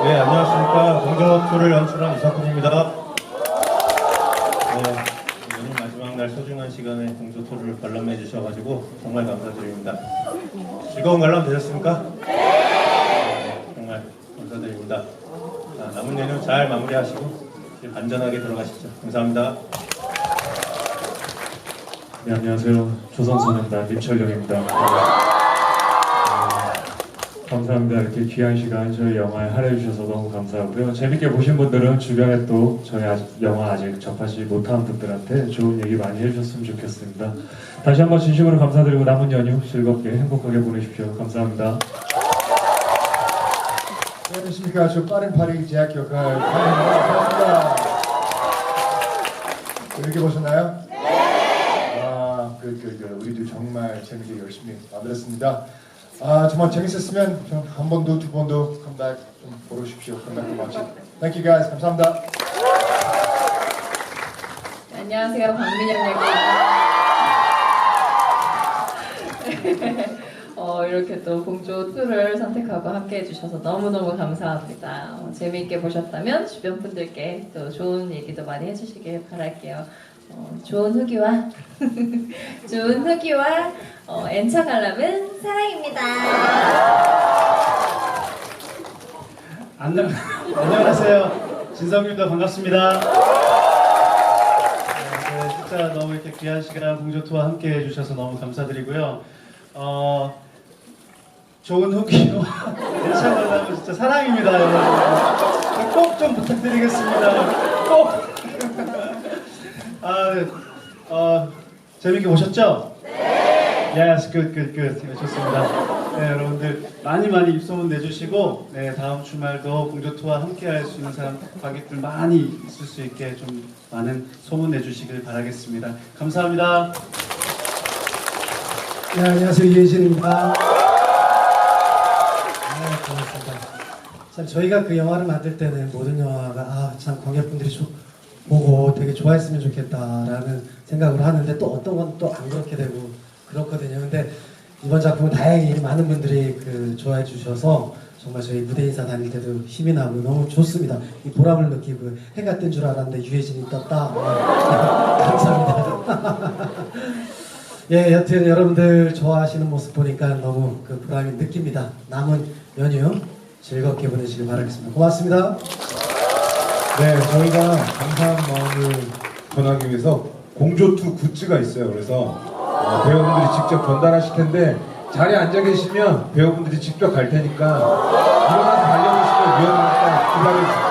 공조토를 연출한 이석훈입니다. 네, 오늘 마지막 날 소중한 시간에 공조토를 관람해 주셔가지고 정말 감사드립니다. 즐거운 관람 되셨습니까? 네, 정말 감사드립니다. 자, 남은 연휴 잘 마무리하시고 안전하게 들어가시죠. 감사합니다. 네, 안녕하세요. 조선소년단 민철령입니다. 네, 감사합니다. 이렇게 귀한 시간 저희 영화에 할애해주셔서 너무 감사하고요. 재밌게 보신 분들은 주변에 또 저희 아직, 영화 아직 접하지 못한 분들한테 좋은 얘기 많이 해주셨으면 좋겠습니다. 다시 한번 진심으로 감사드리고 남은 연휴 즐겁게 행복하게 보내십시오. 감사합니다. 네, 안녕하십니까. 저 빠른 파리 제약 역할 반갑습니다. 재밌게 보셨나요? 네. 아, 그, 그, 그, 우리도 정말 재밌게 열심히 만들었습니다. 아, 정말 재밌었으면 좀한 번도 두 번도 컴백 좀 보러 오십시오. 컴백도 마치. Thank you guys. 감사합니다. 안녕하세요, 박민영 역입니다. 어, 이렇게 또 공조 2를 선택하고 함께 해주셔서 너무너무 감사합니다. 어, 재미있게 보셨다면 주변 분들께 또 좋은 얘기도 많이 해주시길 바랄게요. 어, 좋은 후기와 좋은 후기와 어, 엔차 관람은 사랑입니다. 안녕, 안녕하세요. 진성입니다. 반갑습니다. 네, 네, 진짜 너무 이렇게 귀한 시간 공조토와 함께 해주셔서 너무 감사드리고요. 어, 좋은 후기와 괜찮은 관람은 진짜 사랑입니다, 여러분. 꼭 좀 부탁드리겠습니다. 꼭. 아, 네. 어, 재밌게 보셨죠? 네. Yes, good, good, good. 네, 좋습니다. 네, 여러분들 많이 많이 입소문 내주시고, 네, 다음 주말도 공조토와 함께 할 수 있는 사람, 관객들 많이 있을 수 있게 좀 많은 소문 내주시길 바라겠습니다. 감사합니다. 네, 안녕하세요. 이혜진입니다. 네, 고맙습니다. 참 저희가 그 영화를 만들 때는 모든 영화가 아, 참 관객분들이 조- 보고 되게 좋아했으면 좋겠다라는 생각을 하는데 또 어떤 건 또 안 그렇게 되고 그렇거든요. 근데 이번 작품은 다행히 많은 분들이 그 좋아해 주셔서 정말 저희 무대 인사 다닐 때도 힘이 나고 너무 좋습니다. 이 보람을 느끼고 해가 뜬 줄 알았는데 유해진이 떴다. 네. 감사합니다. 예, 여튼 여러분들 좋아하시는 모습 보니까 너무 그 보람이 느낍니다. 남은 연휴 즐겁게 보내시길 바라겠습니다. 고맙습니다. 네, 저희가 감사한 마음을 전하기 위해서 공조투 굿즈가 있어요. 그래서 어, 배우분들이 직접 전달하실 텐데 자리에 앉아 계시면 배우분들이 직접 갈 테니까 일어나